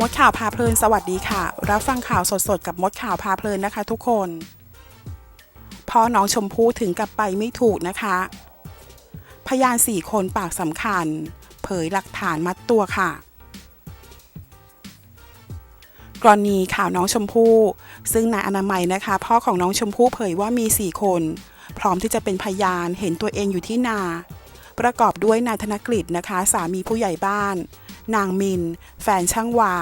มดข่าวพาเพลินสวัสดีค่ะ รับฟังข่าวสดๆ กับมดข่าวพาเพลินนะคะทุกคน พ่อน้องชมพู่ถึงกับไปไม่ถูกนะคะ พยานสี่คนปากสำคัญ เผยหลักฐานมัดตัวค่ะ กรณีข่าวน้องชมพู่ ซึ่งนายอนามัยนะคะ พ่อของน้องชมพู่เผยว่ามี 4 คน พร้อมที่จะเป็นพยานเห็นตัวเองอยู่ที่นา ประกอบด้วยนายธนกฤษนะคะ สามีผู้ใหญ่บ้าน นางมิน แฟนช่างวา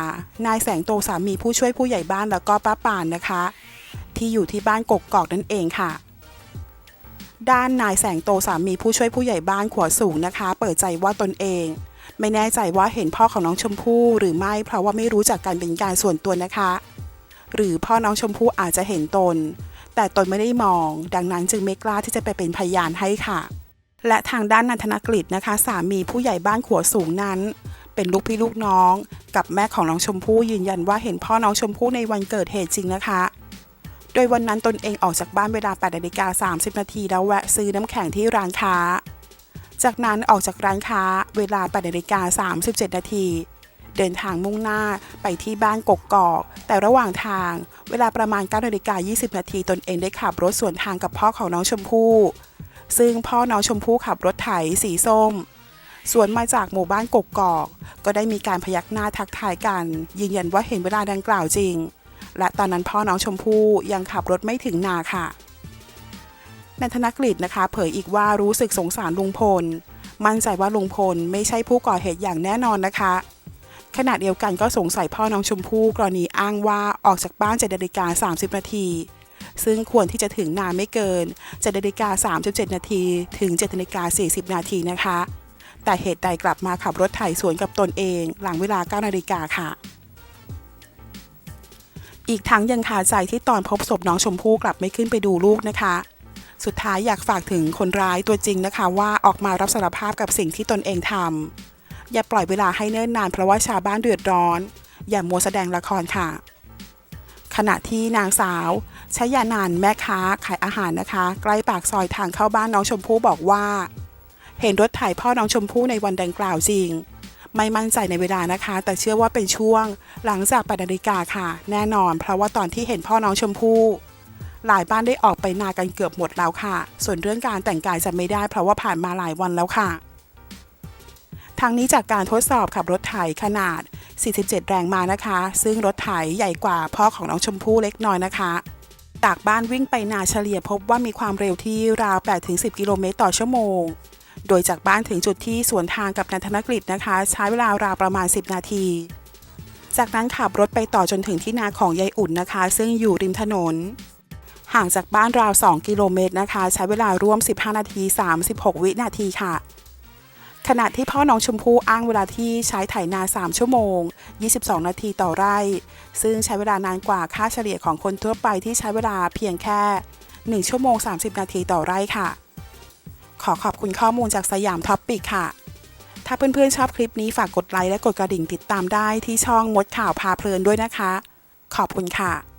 นายแสงโตสามีผู้ช่วยผู้ใหญ่บ้านแล้วก็ป้าปานนะคะ ที่อยู่ที่บ้านกกกอกนั่นเองค่ะด้านนายแสงโตสามีผู้ช่วยผู้ใหญ่บ้านขวสูงนะคะ เปิดใจว่าตนเอง ไม่แน่ใจว่าเห็นพ่อของน้องชมพู่หรือไม่เพราะว่าไม่รู้จักกันเป็นการส่วนตัวนะคะ หรือพ่อน้องชมพู่อาจจะเห็นตน แต่ตนไม่ได้มอง ดังนั้นจึงไม่กล้าที่จะไปเป็นพยานให้ค่ะ และทางด้านนันทนกฤษนะคะ สามีผู้ใหญ่บ้านขัวสูงนั้น เป็นลูกพี่ลูกน้อง กับแม่ของน้องชมพู่ยืนยันว่าเห็นพ่อน้องชมพู่ในวันเกิดเหตุจริงนะคะ โดยวันนั้นตนเองออกจากบ้านเวลา8นาฬิกา30 นาทีแล้วแวะซื้อน้ำแข็งที่ร้านค้า จากนั้นออกจากร้านค้าเวลา8นาฬิกา37 นาทีเดินทางมุ่งหน้าไปที่บ้านกกกอก แต่ระหว่างทาง เวลาประมาณ9นาฬิกา20 นาทีตนเองได้ขับรถสวนทางกับพ่อของน้องชมพู่ ซึ่งพ่อน้องชมพู่ขับรถไถสีส้ม สวนมาจากหมู่บ้านกกกอก ก็ได้มีการพยักหน้าทักทายกัน ยืนยันว่าเห็นเวลาดังกล่าวจริง และตอนนั้นพ่อน้องชมพู่ยังขับรถไม่ถึงนาค่ะนันทนกฤษนะคะ เผยอีกว่ารู้สึกสงสารลุงพล มั่นใจว่าลุงพลไม่ใช่ผู้ก่อเหตุอย่างแน่นอนนะคะ ขณะเดียวกันก็สงสัยพ่อน้องชมพู่กรณีอ้างว่าออกจากบ้าน7นาฬิกา30 นาทีซึ่งควรที่จะถึงนานไม่เกิน7นาฬิกา37 นาที ถึง7นาฬิกา40 นาทีนะคะ แต่เหตุใดกลับมาขับรถไถสวนกับตนเอง หลังเวลา9นาฬิกาค่ะ อีกทั้งยังคาใจที่ตอนพบศพน้องชมพู่กลับไม่ขึ้นไปดูลูกนะคะ สุดท้ายอยากฝากถึงคนร้ายตัวจริงนะคะ ว่าออกมารับสารภาพกับสิ่งที่ตนเองทำอย่าปล่อยเวลาให้เนิ่นนานเพราะว่าชาวบ้านเดือดร้อน อย่ามัวแสดงละครค่ะขณะที่นางสาวชยานันแม่ค้าขายอาหารนะคะ ใกล้ปากซอยทางเข้าบ้านน้องชมพู่บอกว่า เห็นรถไถพ่อน้องชมพู่ในวันดังกล่าวจริง ไม่มั่นใจในเวลานะคะ แต่เชื่อว่าเป็นช่วง หลังจาก8นาฬิกาค่ะ แน่นอน เพราะว่าตอนที่เห็นพ่อน้องชมพู่หลายบ้านได้ออกไปนากันเกือบหมดแล้วค่ะ ส่วนเรื่องการแต่งกายจะไม่ได้ เพราะว่าผ่านมาหลายวันแล้วค่ะทางนี้จากการทดสอบขับรถไถขนาด 47 แรงมานะคะ ซึ่งรถไถใหญ่กว่าพ่อของน้องชมพู่เล็กน้อยนะคะ จากบ้านวิ่งไปนาเฉลี่ยพบว่ามีความเร็วที่ราว 8-10 กิโลเมตรต่อชั่วโมง โดยจากบ้านถึงจุดที่สวนทางกับนันทนกฤษนะคะ ใช้เวลาราวประมาณ 10 นาที จากนั้นขับรถไปต่อจนถึงที่นาของยายอุ่นนะคะ ซึ่งอยู่ริมถนน ห่างจากบ้านราว 2 กิโลเมตรนะคะ ใช้เวลาร่วม 15 นาที 36 วินาทีค่ะขณะที่พ่อน้องชมพู่อ้างเวลาที่ใช้ไถนา 3 ชั่วโมง 22 นาทีต่อไร่ ซึ่งใช้เวลานานกว่าค่าเฉลี่ยของคนทั่วไปที่ใช้เวลาเพียงแค่ 1 ชั่วโมง 30 นาทีต่อไร่ค่ะ ขอขอบคุณข้อมูลจากสยามท็อปปิกค่ะ ถ้าเพื่อนๆชอบคลิปนี้ฝากกดไลค์และกดกระดิ่งติดตามได้ที่ช่องมดข่าวพาเพลินด้วยนะคะ ขอบคุณค่ะ